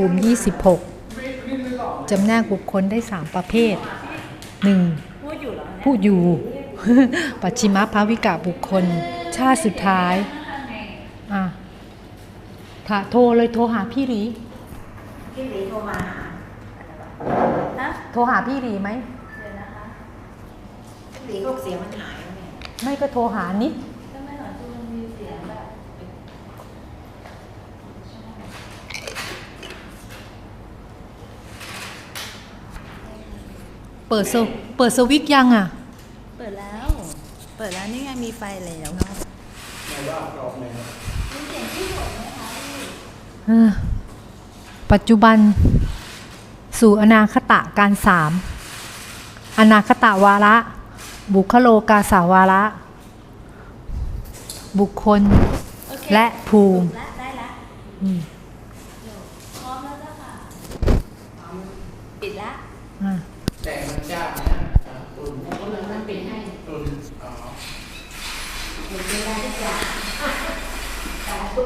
ภูมิ 26 จำแนกบุคคลได้ 3 ประเภท 1. พูดอยู่เหรอเนี่ยผู้อยู่ ปัจฉิมภาวิกะบุคคล ชาติสุดท้ายอะถ้าโทรเลยโทรหาพี่หรีพี่หลีโทรมาหาฮะโทรหาพี่หรีไหมเดี๋ยวนะคะพี่หลีก็เสียงมันหายแล้วเนี่ยไม่ก็โทรหานิด ก็ไม่หรอกคือมันมีเสียงแบบ เปิดสวเปิดสวิตช์ยังอะ เปิดแล้ว เปิดแล้วนี่ไงมีไฟแล้วเออปัจจุบัน สู่อนาคตะการสามอนาคตะวาระ บุคโลกาสาวาระ บุคคลโอเคและภูมิละได้ละอืมพร้อมแล้วจ้ะค่ะปิดละ อะ แต่มันจ้านะอ่าตุนตุนมันเป็นให้ตุน อ๋อหลีเวลาที่จะสาธุ